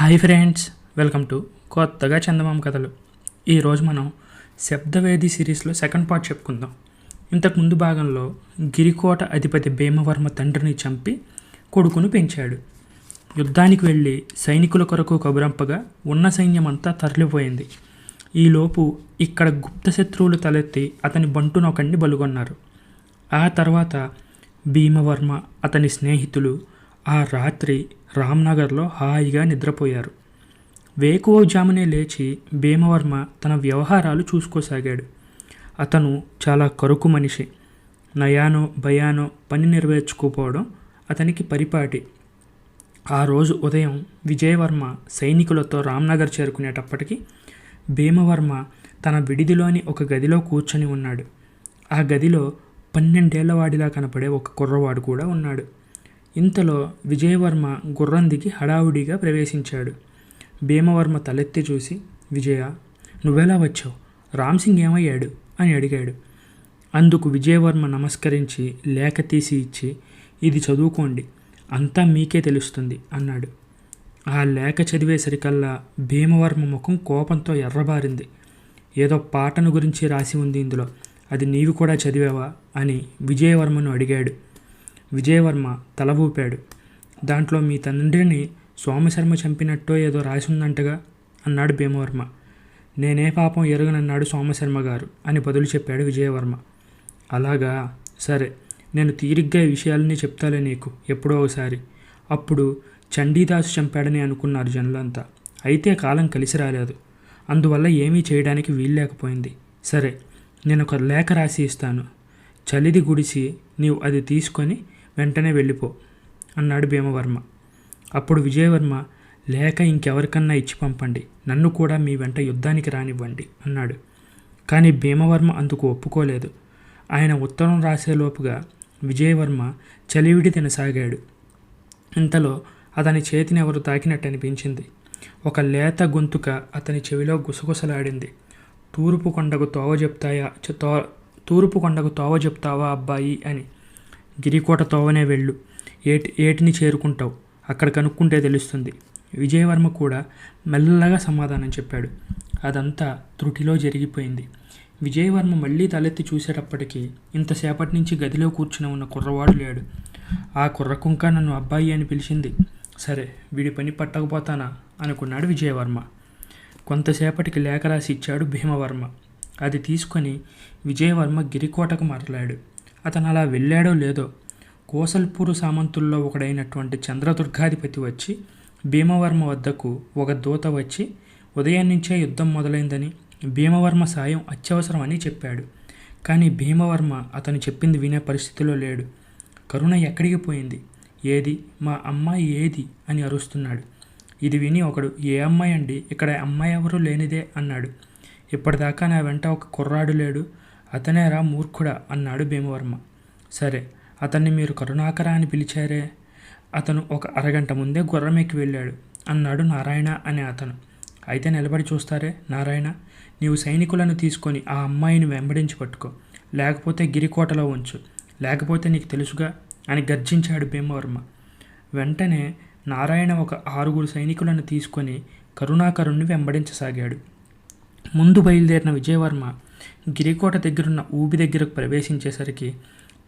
Hi friends welcome to కొత్తగా చందమామ కథలు. ఈరోజు మనం శబ్దవేది సిరీస్లో సెకండ్ పార్ట్ చెప్పుకుందాం. ఇంతకు ముందు భాగంలో గిరికోట అధిపతి భీమవర్మ తండ్రిని చంపి కొడుకును పెంచాడు. యుద్ధానికి వెళ్ళి సైనికుల కొరకు కబురంపగా ఉన్న సైన్యమంతా తరలిపోయింది. ఈలోపు ఇక్కడ గుప్త శత్రువులు తలెత్తి అతని బంటునొకండి బలుగొన్నారు. ఆ తర్వాత భీమవర్మ అతని స్నేహితులు ఆ రాత్రి రామ్నగర్లో హాయిగా నిద్రపోయారు. వేకువజామునే లేచి భీమవర్మ తన వ్యవహారాలు చూసుకోసాగాడు. అతను చాలా కరుకు మనిషి. నయానో భయానో పని నెరవేర్చుకోపోవడం అతనికి పరిపాటి. ఆ రోజు ఉదయం విజయవర్మ సైనికులతో రామ్నగర్ చేరుకునేటప్పటికి భీమవర్మ తన విడిదిలోని ఒక గదిలో కూర్చొని ఉన్నాడు. ఆ గదిలో పన్నెండేళ్ళవాడిలా కనపడే ఒక కుర్రవాడు కూడా ఉన్నాడు. ఇంతలో విజయవర్మ గుర్రం దిగి హడావుడిగా ప్రవేశించాడు. భీమవర్మ తలెత్తి చూసి విజయ నువ్వెలా వచ్చావు? రామ్సింగ్ ఏమయ్యాడు? అని అడిగాడు. అందుకు విజయవర్మ నమస్కరించి లేఖ తీసి ఇచ్చి ఇది చదువుకోండి అంతా మీకే తెలుస్తుంది అన్నాడు. ఆ లేఖ చదివేసరికల్లా భీమవర్మ ముఖం కోపంతో ఎర్రబారింది. ఏదో పాటను గురించి రాసి ఉంది ఇందులో. అది నీవు కూడా చదివావా? అని విజయవర్మను అడిగాడు. విజయవర్మ తల ఊపాడు. దాంట్లో మీ తండ్రిని సోమశర్మ చంపినట్టో ఏదో రాసిందంటగా? అన్నాడు భీమవర్మ. నేనే పాపం ఎరుగనన్నాడు సోమశర్మ గారు అని బదులు చెప్పాడు విజయవర్మ. అలాగా? సరే. నేను తీరిగ్గా ఈ విషయాలన్నీ చెప్తాలే నీకు ఎప్పుడో ఒకసారి. అప్పుడు చండీదాసు చంపాడని అనుకున్నారు జనులంతా. అయితే కాలం కలిసి రాలేదు. అందువల్ల ఏమీ చేయడానికి వీల్లేకపోయింది సరే నేను ఒక లేఖ రాసి ఇస్తాను. చలిది గుడిసి నీవు అది తీసుకొని వెంటనే వెళ్ళిపో అన్నాడు భీమవర్మ. అప్పుడు విజయవర్మ లేక ఇంకెవరికన్నా ఇచ్చి పంపండి నన్ను కూడా మీ వెంట యుద్ధానికి రానివ్వండి అన్నాడు. కానీ భీమవర్మ అందుకు ఒప్పుకోలేదు. ఆయన ఉత్తరం రాసేలోపుగా విజయవర్మ చలివిడి తినసాగాడు. ఇంతలో అతని చేతిని ఎవరు తాకినట్టు అనిపించింది. ఒక లేత గొంతుక అతని చెవిలో గుసగుసలాడింది. తూర్పు కొండకు తోవ చెప్తాయా తో తూర్పు కొండకు తోవ చెప్తావా అబ్బాయి అని. గిరికోట తోవనే వెళ్ళు. ఏటి ఏటిని చేరుకుంటావు? అక్కడ కనుక్కుంటే తెలుస్తుంది. విజయవర్మ కూడా మెల్లగా సమాధానం చెప్పాడు. అదంతా త్రుటిలో జరిగిపోయింది. విజయవర్మ మళ్ళీ తలెత్తి చూసేటప్పటికీ ఇంతసేపటి నుంచి గదిలో కూర్చుని ఉన్న కుర్రవాడు లేడు. ఆ కుర్రకుంక నన్ను అబ్బాయి అని పిలిచింది. సరే వీడి పని పట్టకపోతానా? అనుకున్నాడు విజయవర్మ. కొంతసేపటికి లేఖ రాసి ఇచ్చాడు భీమవర్మ. అది తీసుకొని విజయవర్మ గిరికోటకు మరలాడు అతను అలా వెళ్ళాడో లేదో కోసల్పూరు సామంతుల్లో ఒకడైనటువంటి చంద్రదుర్గాధిపతి వచ్చి భీమవర్మ వద్దకు ఒక దూత వచ్చి ఉదయం నుంచే యుద్ధం మొదలైందని భీమవర్మ సాయం అత్యవసరమని చెప్పాడు. కానీ భీమవర్మ అతను చెప్పింది వినే పరిస్థితిలో లేడు. కరుణ ఎక్కడికి పోయింది? ఏది? మా అమ్మాయి ఏది? అని అరుస్తున్నాడు. ఇది విని ఒకడు ఏ అమ్మాయి అండి? ఇక్కడ అమ్మాయి ఎవరు లేనిదే అన్నాడు. ఇప్పటిదాకా నా వెంట ఒక కుర్రాడు లేడు. అతనేరా మూర్ఖుడా అన్నాడు భీమవర్మ. సరే అతన్ని మీరు కరుణాకర అని పిలిచారే? అతను ఒక అరగంట ముందే గుర్రం ఎక్కి వెళ్ళాడు అన్నాడు నారాయణ అనే అతను. అయితే నిలబడి చూస్తారే? నారాయణ నీవు సైనికులను తీసుకొని ఆ అమ్మాయిని వెంబడించి పట్టుకో. లేకపోతే గిరికోటలో ఉంచు. లేకపోతే నీకు తెలుసుగా అని గర్జించాడు భీమవర్మ. వెంటనే నారాయణ ఒక ఆరుగురు సైనికులను తీసుకొని కరుణాకరుణ్ణి వెంబడించసాగాడు. ముందు బయలుదేరిన విజయవర్మ గిరికోట దగ్గరున్న ఊబి దగ్గరకు ప్రవేశించేసరికి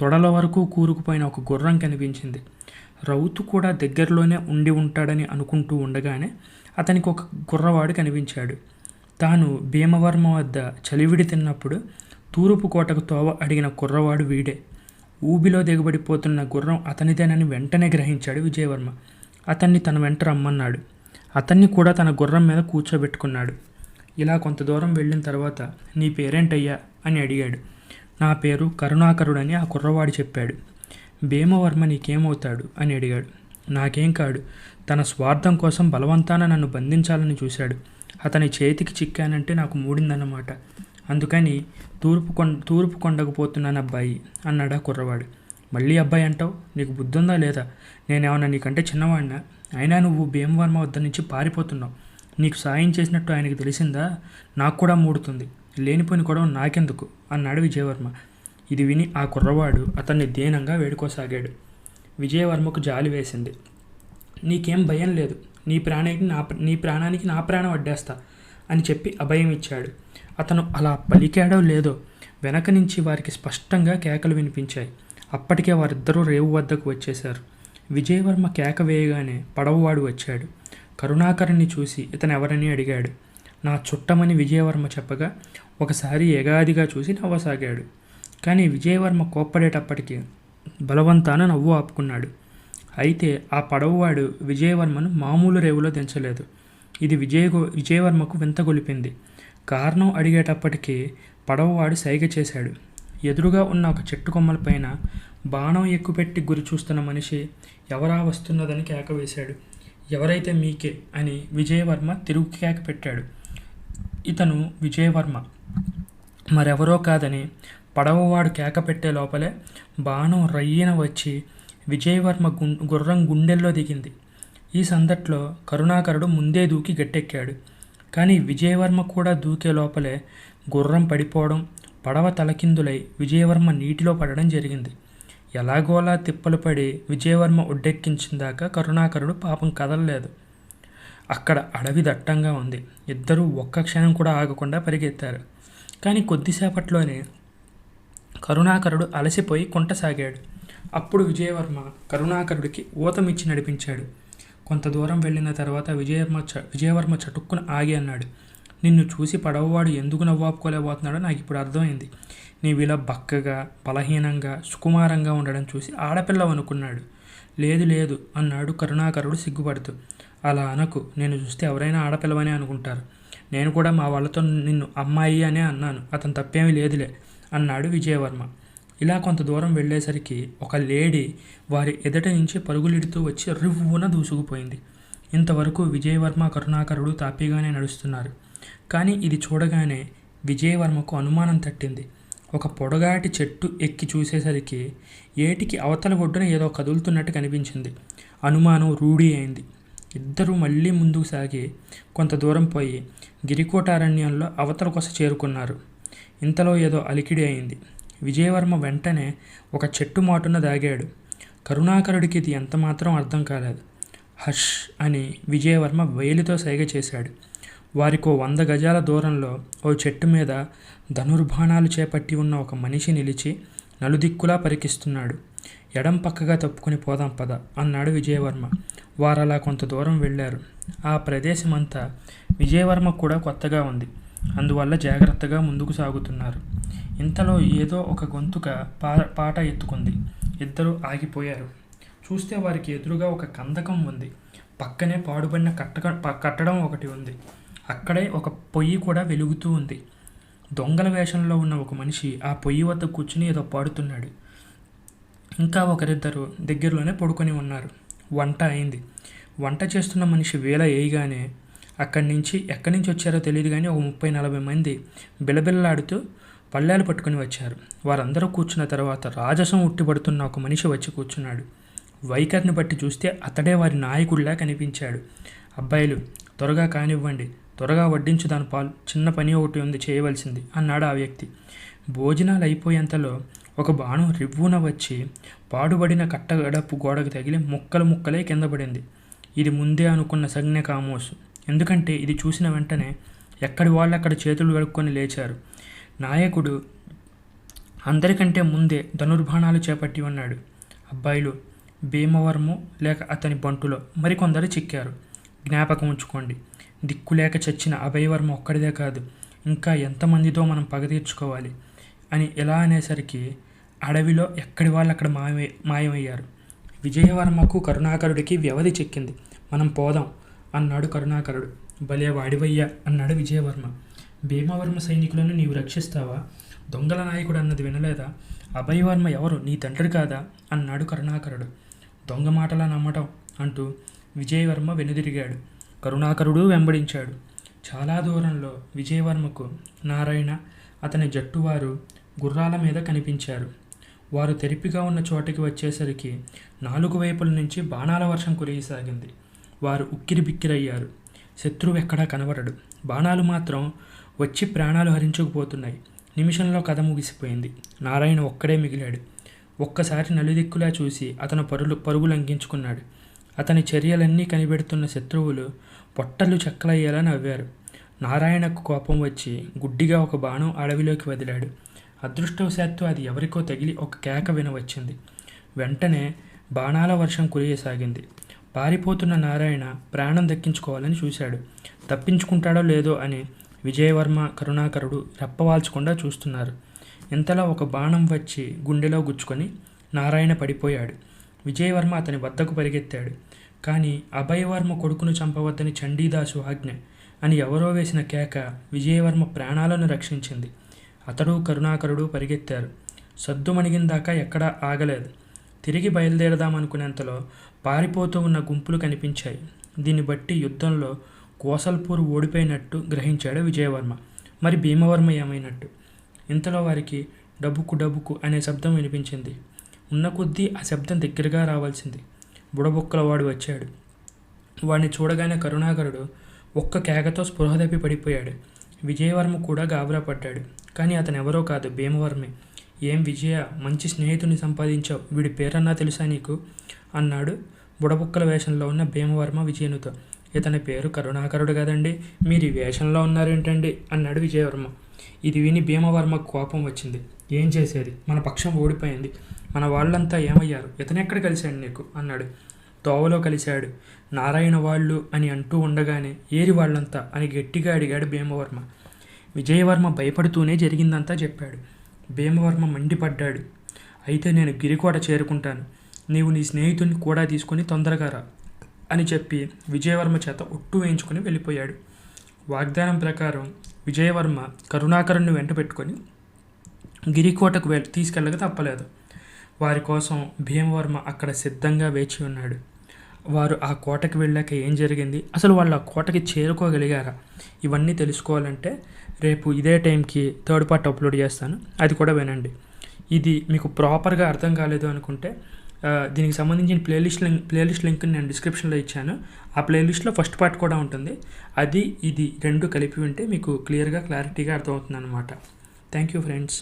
తొడల వరకు కూరుకుపోయిన ఒక గుర్రం కనిపించింది. రౌతు కూడా దగ్గరలోనే ఉండి ఉంటాడని అనుకుంటూ ఉండగానే అతనికి ఒక గుర్రవాడు కనిపించాడు. తాను భీమవర్మ వద్ద చలివిడి తిన్నప్పుడు తూరుపు కోటకు తోవ అడిగిన కుర్రవాడు వీడే. ఊబిలో దిగబడిపోతున్న గుర్రం అతనిదేనని వెంటనే గ్రహించాడు విజయవర్మ. అతన్ని తన వెంట రమ్మన్నాడు. అతన్ని కూడా తన గుర్రం మీద కూర్చోబెట్టుకున్నాడు. ఇలా కొంత దూరం వెళ్ళిన తర్వాత నీ పేరేంటయ్యా? అని అడిగాడు. నా పేరు కరుణాకరుడని ఆ కుర్రవాడు చెప్పాడు. భీమవర్మ నీకేమవుతాడు? అని అడిగాడు. నాకేం కాడు. తన స్వార్థం కోసం బలవంతాన నన్ను బంధించాలని చూశాడు. అతని చేతికి చిక్కానంటే నాకు మూడిందన్నమాట. అందుకని తూర్పు కొండ తూర్పు కొండకు పోతున్నాను అబ్బాయి అన్నాడు ఆ కుర్రవాడు. మళ్ళీ అబ్బాయి అంటావు? నీకు బుద్ధుందా లేదా? నేనేమన్నా నీకంటే చిన్నవాడినా? అయినా నువ్వు భీమవర్మ వద్ద నుంచి పారిపోతున్నావు. నీకు సాయం చేసినట్టు ఆయనకి తెలిసిందా? నాకు కూడా మూడుతుంది. లేనిపోయిన గొడవ నాకెందుకు? అన్నాడు విజయవర్మ. ఇది విని ఆ కుర్రవాడు అతన్ని దీనంగా వేడుకోసాగాడు. విజయవర్మకు జాలి వేసింది. నీకేం భయం లేదు. నీ ప్రాణానికి నా నీ ప్రాణానికి నా ప్రాణం అడ్డేస్తా అని చెప్పి అభయం ఇచ్చాడు. అతను అలా పలికాడో లేదో వెనక నుంచి వారికి స్పష్టంగా కేకలు వినిపించాయి. అప్పటికే వారిద్దరూ రేవు వద్దకు వచ్చేశారు. విజయవర్మ కేక వేయగానే పడవవాడు వచ్చాడు. కరుణాకరుణ్ణి చూసి ఇతను ఎవరని అడిగాడు? నా చుట్టమని విజయవర్మ చెప్పగా ఒకసారి ఎగాదిగా చూసి నవ్వసాగాడు. కానీ విజయవర్మ కోప్పడేటప్పటికీ బలవంతాన నవ్వు ఆపుకున్నాడు. అయితే ఆ పడవవాడు విజయవర్మను మామూలు రేవులో దించలేదు. ఇది విజయ విజయవర్మకు వింతగొలిపింది కారణం అడిగేటప్పటికీ పడవవాడు సైగ చేశాడు. ఎదురుగా ఉన్న ఒక చెట్టు కొమ్మలపైన బాణం ఎక్కుపెట్టి గురి చూస్తున్న మనిషి ఎవరా వస్తున్నదని కేక వేశాడు. ఎవరైతే మీకే అని విజయవర్మ తిరుగు కేక పెట్టాడు. ఇతను విజయవర్మ. మరెవరో కాదని పడవవాడు కేక పెట్టే లోపలే బాణం రయ్యన వచ్చి విజయవర్మ గుం గుర్రం గుండెల్లో దిగింది. ఈ సందట్లో కరుణాకరుడు ముందే దూకి గట్టెక్కాడు. కానీ విజయవర్మ కూడా దూకే లోపలే గుర్రం పడిపోవడం పడవ తలకిందులై విజయవర్మ నీటిలో పడడం జరిగింది. ఎలాగోలా తిప్పలు పడి విజయవర్మ ఒడ్డెక్కించిందాక కరుణాకరుడు పాపం కదలలేదు. అక్కడ అడవి దట్టంగా ఉంది. ఇద్దరూ ఒక్క క్షణం కూడా ఆగకుండా పరిగెత్తారు. కానీ కొద్దిసేపట్లోనే కరుణాకరుడు అలసిపోయి కొంటసాగాడు. అప్పుడు విజయవర్మ కరుణాకరుడికి ఊతమిచ్చి నడిపించాడు. కొంత దూరం వెళ్ళిన తర్వాత విజయవర్మ చ విజయవర్మ చటుక్కున ఆగి అన్నాడు. నిన్ను చూసి పడవవాడు ఎందుకు నవ్వాపుకోలేకపోతున్నాడో నాకు ఇప్పుడు అర్థమైంది. నీవిలా బక్కగా బలహీనంగా సుకుమారంగా ఉండడం చూసి ఆడపిల్లవు అనుకున్నాడు లేదు లేదు అన్నాడు కరుణాకరుడు సిగ్గుపడుతూ. అలా అనకు నేను చూస్తే ఎవరైనా ఆడపిల్లవనే అనుకుంటారు. నేను కూడా మా వాళ్ళతో నిన్ను అమ్మాయి అనే అన్నాను అతను తప్పేమీ లేదులే అన్నాడు విజయవర్మ. ఇలా కొంత దూరం వెళ్ళేసరికి ఒక లేడీ వారి ఎదుట నుంచి పరుగులిడుతూ వచ్చి రివ్వున దూసుకుపోయింది. ఇంతవరకు విజయవర్మ కరుణాకరుడు తాపీగానే నడుస్తున్నారు. కానీ ఇది చూడగానే విజయవర్మకు అనుమానం తట్టింది. ఒక పొడగాటి చెట్టు ఎక్కి చూసేసరికి ఏటికి అవతల ఒడ్డున ఏదో కదులుతున్నట్టు కనిపించింది. అనుమానం రూఢి అయింది. ఇద్దరూ మళ్ళీ ముందుకు సాగి కొంత దూరం పోయి గిరికోటారణ్యంలో అవతల కొస చేరుకున్నారు. ఇంతలో ఏదో అలికిడి అయింది. విజయవర్మ వెంటనే ఒక చెట్టు మాటున దాగాడు. కరుణాకరుడికి ఇది ఎంతమాత్రం అర్థం కాలేదు. హష్ అని విజయవర్మ వేలితో సైగ చేశాడు. వారికో వంద గజాల దూరంలో ఓ చెట్టు మీద ధనుర్బాణాలు చేపట్టి ఉన్న ఒక మనిషి నిలిచి నలుదిక్కులా పరికిస్తున్నాడు. ఎడం పక్కగా తప్పుకొని పోదాం పద అన్నాడు విజయవర్మ. వారలా కొంత దూరం వెళ్ళారు. ఆ ప్రదేశమంతా విజయవర్మ కూడా కొత్తగా ఉంది. అందువల్ల జాగ్రత్తగా ముందుకు సాగుతున్నారు. ఇంతలో ఏదో ఒక గొంతుక పా పాట ఎత్తుకుంది. ఇద్దరు ఆగిపోయారు. చూస్తే వారికి ఎదురుగా ఒక కందకం ఉంది. పక్కనే పాడుబడిన కట్టక ప- కట్టడం ఒకటి ఉంది. అక్కడే ఒక పొయ్యి కూడా వెలుగుతూ ఉంది. దొంగల వేషంలో ఉన్న ఒక మనిషి ఆ పొయ్యి వద్ద కూర్చుని ఏదో పాడుతున్నాడు. ఇంకా ఒకరిద్దరు దగ్గరలోనే పడుకొని ఉన్నారు. వంట అయింది. వంట చేస్తున్న మనిషి వేల వేయగానే అక్కడి నుంచి ఎక్కడి నుంచి వచ్చారో తెలియదు కానీ ఒక ముప్పై నలభై మంది బిలబిల్లాడుతూ పళ్ళాలు పట్టుకొని వచ్చారు. వారందరూ కూర్చున్న తర్వాత రాజసం ఉట్టిపడుతున్న ఒక మనిషి వచ్చి కూర్చున్నాడు. వైఖరిని బట్టి చూస్తే అతడే వారి నాయకుడిలా కనిపించాడు. అబ్బాయిలు త్వరగా కానివ్వండి. త్వరగా వడ్డించు దాని పాలు. చిన్న పని ఒకటి ఉంది చేయవలసింది అన్నాడు ఆ వ్యక్తి. భోజనాలు అయిపోయేంతలో ఒక బాణం రివ్వున వచ్చి పాడుబడిన కట్టగడపు గోడకు తగిలి ముక్కలు ముక్కలే కింద పడింది. ఇది ముందే అనుకున్న సజ్ఞ కామోసు. ఎందుకంటే ఇది చూసిన వెంటనే ఎక్కడి వాళ్ళు అక్కడ చేతులు కడుక్కొని లేచారు. నాయకుడు అందరికంటే ముందే ధనుర్బాణాలు చేపట్టి ఉన్నాడు. అబ్బాయిలు భీమవరము లేక అతని బంటులో మరికొందరు చిక్కారు. జ్ఞాపకం ఉంచుకోండి. దిక్కులేక చచ్చిన అభయవర్మ ఒక్కడిదే కాదు ఇంకా ఎంతమందితో మనం పగ తీర్చుకోవాలి? అని ఎలా అనేసరికి అడవిలో ఎక్కడి వాళ్ళు అక్కడ మాయమై మాయమయ్యారు? విజయవర్మకు కరుణాకరుడికి వ్యవధి చెక్కింది. మనం పోదాం అన్నాడు కరుణాకరుడు. భలే వాడివయ్యా అన్నాడు విజయవర్మ. భీమవర్మ సైనికులను నీవు రక్షిస్తావా? దొంగల నాయకుడు అన్నది వినలేదా? అభయవర్మ ఎవరు? నీ తండ్రి కాదా? అన్నాడు కరుణాకరుడు. దొంగ మాటలా నమ్మటం అంటూ విజయవర్మ వెనుదిరిగాడు. కరుణాకరుడు వెంబడించాడు. చాలా దూరంలో విజయవర్మకు నారాయణ అతని జట్టువారు గుర్రాల మీద కనిపించారు. వారు తెరిపిగా ఉన్న చోటికి వచ్చేసరికి నాలుగు వైపుల నుంచి బాణాల వర్షం కురియసాగింది. వారు ఉక్కిరి బిక్కిరయ్యారు శత్రువు ఎక్కడా కనబడడు. బాణాలు మాత్రం వచ్చి ప్రాణాలు హరించుకుపోతున్నాయి. నిమిషంలో కథ ముగిసిపోయింది. నారాయణ ఒక్కడే మిగిలాడు. ఒక్కసారి నలుదిక్కులా చూసి అతను పరులు పరుగులు లంఘించుకున్నాడు. అతని చర్యలన్నీ కనిపెడుతున్న శత్రువులు పొట్టలు చెక్కలయ్యేలా నవ్వారు. నారాయణకు కోపం వచ్చి గుడ్డిగా ఒక బాణం అడవిలోకి వదిలాడు. అదృష్టవశాత్తు అది ఎవరికో తగిలి ఒక కేక వినవచ్చింది. వెంటనే బాణాల వర్షం కురియసాగింది. పారిపోతున్న నారాయణ ప్రాణం దక్కించుకోవాలని చూశాడు. తప్పించుకుంటాడో లేదో అని విజయవర్మ కరుణాకరుడు రెప్పవాల్చకుండా చూస్తున్నారు. ఇంతలో ఒక బాణం వచ్చి గుండెలో గుచ్చుకొని నారాయణ పడిపోయాడు. విజయవర్మ అతని వద్దకు పరిగెత్తాడు. కానీ అభయవర్మ కొడుకును చంపవద్దని చండీదాసు ఆజ్ఞ అని ఎవరో వేసిన కేక విజయవర్మ ప్రాణాలను రక్షించింది. అతడు కరుణాకరుడు పరిగెత్తారు. సద్దుమణిగిందాకా ఎక్కడా ఆగలేదు. తిరిగి బయలుదేరదామనుకునేంతలో పారిపోతూ ఉన్న గుంపులు కనిపించాయి. దీన్ని బట్టి యుద్ధంలో కోసల్పూర్ ఓడిపోయినట్టు గ్రహించాడు విజయవర్మ. మరి భీమవర్మ ఏమైనట్టు? ఇంతలో వారికి డబ్బుకు డబ్బుకు అనే శబ్దం వినిపించింది. ఉన్న కొద్దీ ఆ శబ్దం దగ్గరగా రావాల్సింది. బుడబొక్కల వాడు వచ్చాడు. వాడిని చూడగానే కరుణాకరుడు ఒక్క కేకతో స్పృహ తప్పి పడిపోయాడు. విజయవర్మ కూడా గాబరా పడ్డాడు. కానీ అతను ఎవరో కాదు భీమవర్మే. ఏం విజయ మంచి స్నేహితుని సంపాదించావు వీడి పేరన్నా తెలుసా నీకు? అన్నాడు బుడబుక్కల వేషంలో ఉన్న భీమవర్మ విజయనుతో. ఇతని పేరు కరుణాకరుడు కదండి మీరు ఈ వేషంలో ఉన్నారేంటండి? అన్నాడు విజయవర్మ. ఇది విని భీమవర్మ కోపం వచ్చింది. ఏం చేసేది? మన పక్షం ఓడిపోయింది. మన వాళ్ళంతా ఏమయ్యారు? ఇతనెక్కడ కలిశాడు నీకు? అన్నాడు. తోవలో కలిశాడు. నారాయణ వాళ్ళు అని అంటూ ఉండగానే ఏరి వాళ్ళంతా అని గట్టిగా అడిగాడు భీమవర్మ. విజయవర్మ భయపడుతూనే జరిగిందంతా చెప్పాడు. భీమవర్మ మండిపడ్డాడు. అయితే నేను గిరికోట చేరుకుంటాను. నీవు నీ స్నేహితుడిని కూడా తీసుకుని తొందరగా రా అని చెప్పి విజయవర్మ చేత ఒట్టు వేయించుకుని వెళ్ళిపోయాడు. వాగ్దానం ప్రకారం విజయవర్మ కరుణాకరుణ్ణి వెంట పెట్టుకొని గిరికోటకు వెళ్ళి తీసుకెళ్ళక తప్పలేదు. వారి కోసం భీమవర్మ అక్కడ సిద్ధంగా వేచి ఉన్నాడు. వారు ఆ కోటకి వెళ్ళాక ఏం జరిగింది? అసలు వాళ్ళు ఆ కోటకి చేరుకోగలిగారా? ఇవన్నీ తెలుసుకోవాలంటే రేపు ఇదే టైంకి థర్డ్ పార్ట్ అప్లోడ్ చేస్తాను. అది కూడా వినండి. ఇది మీకు ప్రాపర్గా అర్థం కాలేదు అనుకుంటే దీనికి సంబంధించిన ప్లేలిస్ట్ లింక్ ప్లేలిస్ట్ లింక్ నేను డిస్క్రిప్షన్లో ఇచ్చాను. ఆ ప్లేలిస్ట్లో ఫస్ట్ పార్ట్ కూడా ఉంటుంది. అది ఇది రెండు కలిపి ఉంటే మీకు క్లియర్గా క్లారిటీగా అర్థమవుతుంది అనమాట థ్యాంక్ యూ ఫ్రెండ్స్.